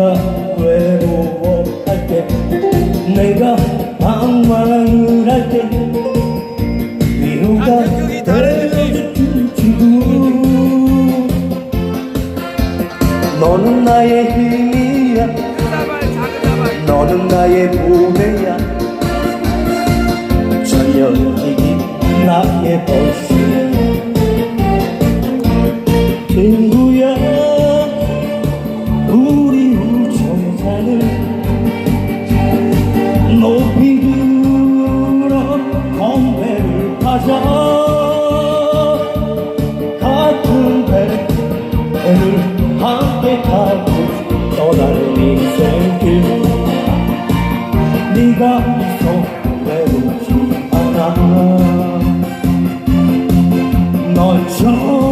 내가 외로워할 때 내가 방황을 할 때 위로가 되어준 친구. 너는 나의 힘이야. 너는 나의 몸매야. 저녁이 나의 벗이 인생 길 네가 손내놓지 않아 널처럼